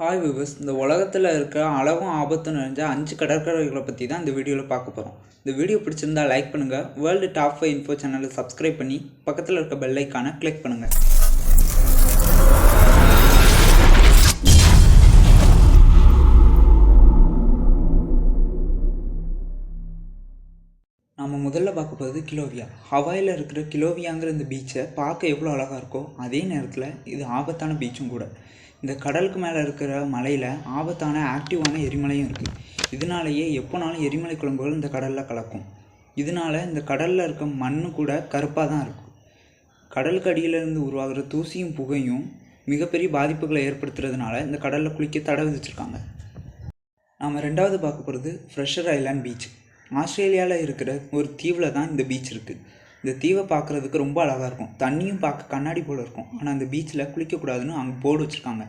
Hi விவஸ் இந்த உலகத்தில் இருக்க அழகும் ஆபத்தும் நிறைஞ்ச அஞ்சு கடற்கரைகளை பற்றி தான் இந்த வீடியோவில் பார்க்க போகிறோம் இந்த வீடியோ பிடிச்சிருந்தா லைக் பண்ணுங்கள் வேர்ல்டு டாப் ஃபைவ் இன்ஃபோ சேனலை சப்ஸ்கிரைப் பண்ணி பக்கத்தில் இருக்க பெல் ஐக்கானை கிளிக் பண்ணுங்கள் நம்ம முதல்ல பார்க்க போகிறது கிலோவியா. ஹவாயில் இருக்கிற கிலோவியாங்கிற இந்த பீச்சை பார்க்க எவ்வளோ அழகாக இருக்கோ அதே நேரத்தில் இது ஆபத்தான பீச்சும் கூட. இந்த கடலுக்கு மேலே இருக்கிற மலையில் ஆபத்தான ஆக்டிவான எரிமலையும் இருக்குது இதனாலேயே எப்போனாலும் எரிமலை குழம்புகள் இந்த கடலில் கலக்கும். இதனால இந்த கடலில் இருக்க மண்ணு கூட கருப்பாக தான் இருக்கும் கடலுக்கு அடியிலேருந்து உருவாகிற தூசியும் புகையும் மிகப்பெரிய பாதிப்புகளை ஏற்படுத்துறதுனால இந்த கடலில் குளிக்க தடை விதிச்சிருக்காங்க. நாம் ரெண்டாவது பார்க்க போகிறது ஃப்ரெஷர் ஐலாண்ட் பீச். ஆஸ்திரேலியாவில் இருக்கிற ஒரு தீவில் தான் இந்த பீச் இருக்குது இந்த தீவை பார்க்குறதுக்கு ரொம்ப அழகாக இருக்கும். தண்ணியும் பார்க்க கண்ணாடி போல் இருக்கும். ஆனால் அந்த பீச்சில் குளிக்கக்கூடாதுன்னு அங்கே போர்டு வச்சுருக்காங்க.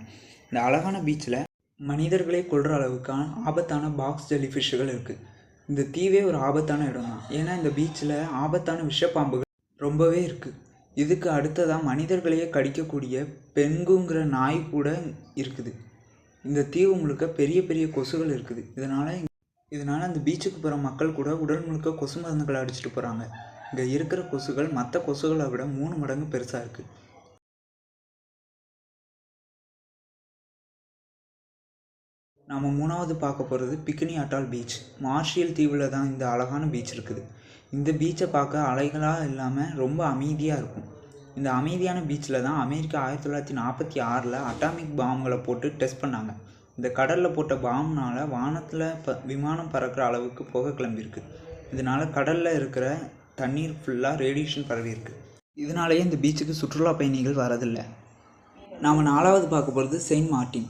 இந்த அழகான பீச்சில் மனிதர்களே கொள்கிற அளவுக்கான ஆபத்தான பாக்ஸ் ஜெல்லி ஃபிஷ்ஷுகள் இருக்குது இந்த தீவே ஒரு ஆபத்தான இடம் தான் ஏன்னா இந்த பீச்சில் ஆபத்தான விஷப்பாம்புகள் ரொம்பவே இருக்குது இதுக்கு அடுத்ததாக மனிதர்களையே கடிக்கக்கூடிய பெண்குங்கிற நாய் கூட இருக்குது. இந்த தீவு முழுக்க பெரிய பெரிய கொசுகள் இருக்குது. இதனால் இதனால் அந்த பீச்சுக்கு போகிற மக்கள் கூட உடல் முழுக்க கொசு மருந்துகளை அடிச்சிட்டு போகிறாங்க இங்கே இருக்கிற கொசுகள் மற்ற கொசுகளை விட மூணு மடங்கு பெருசாக இருக்குது நம்ம மூணாவது பார்க்க போகிறது பிக்னி அட்டால் பீச். மார்ஷியல் தீவில் தான் இந்த அழகான பீச் இருக்குது. இந்த பீச்சை பார்க்க அலைகளாக இல்லாமல் ரொம்ப அமைதியாக இருக்கும். இந்த அமைதியான பீச்சில் தான் அமெரிக்கா ஆயிரத்தி தொள்ளாயிரத்தி நாற்பத்தி ஆறில் அட்டாமிக் பாம்களை போட்டு டெஸ்ட் பண்ணாங்க. இந்த கடலில் போட்ட பாம்னால் வானத்தில் ப விமானம் பறக்கிற அளவுக்கு புகை கிளம்பியிருக்கு. இதனால் கடலில் இருக்கிற தண்ணீர் ஃபுல்லாக ரேடியேஷன் பரவி இருக்கு. இதனாலேயே இந்த பீச்சுக்கு சுற்றுலா பயணிகள் வரதில்லை. நாம் நாலாவது பார்க்க போகிறது செயின்ட் மார்ட்டின்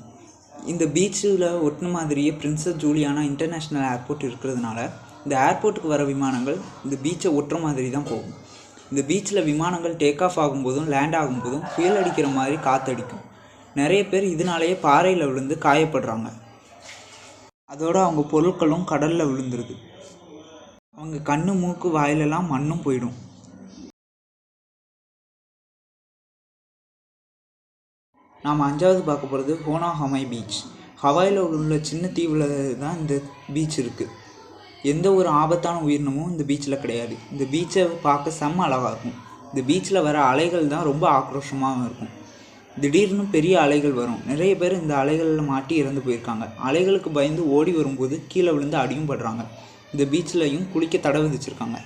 இந்த பீச்சில் ஒட்டின மாதிரியே பிரின்சஸ் ஜூலியானா இன்டர்நேஷ்னல் ஏர்போர்ட் இருக்கிறதுனால இந்த ஏர்போர்ட்டுக்கு வர விமானங்கள் இந்த பீச்சை ஒட்டுற மாதிரி தான் போகும். இந்த பீச்சில் விமானங்கள் டேக் ஆஃப் ஆகும்போதும் லேண்ட் ஆகும்போதும் புயல் அடிக்கிற மாதிரி காற்றடிக்கும் நிறைய பேர் இதனாலேயே பாறையில் விழுந்து காயப்படுறாங்க. அதோடு அவங்க பொருட்களும் கடலில் விழுந்துருது. அவங்க கண்ணு மூக்கு வாயிலெல்லாம் மண்ணும் போயிடும். நாம் அஞ்சாவது பார்க்க போகிறது ஹோனா ஹமாய் பீச். ஹவாயில் உள்ள சின்ன தீவில் தான் இந்த பீச் இருக்குது எந்த ஒரு ஆபத்தான உயிரினமும் இந்த பீச்சில் கிடையாது. இந்த பீச்சை பார்க்க செம்ம அழகாக இருக்கும். இந்த பீச்சில் வர அலைகள் தான் ரொம்ப ஆக்ரோஷமாகவும் இருக்கும். திடீர்னு பெரிய அலைகள் வரும். நிறைய பேர் இந்த அலைகளில் மாட்டி இறந்து போயிருக்காங்க. அலைகளுக்கு பயந்து ஓடி வரும்போது கீழே விழுந்து அடியும் படுறாங்க. இந்த பீச்லையும் குளிக்க தடை விதிச்சிருக்காங்க.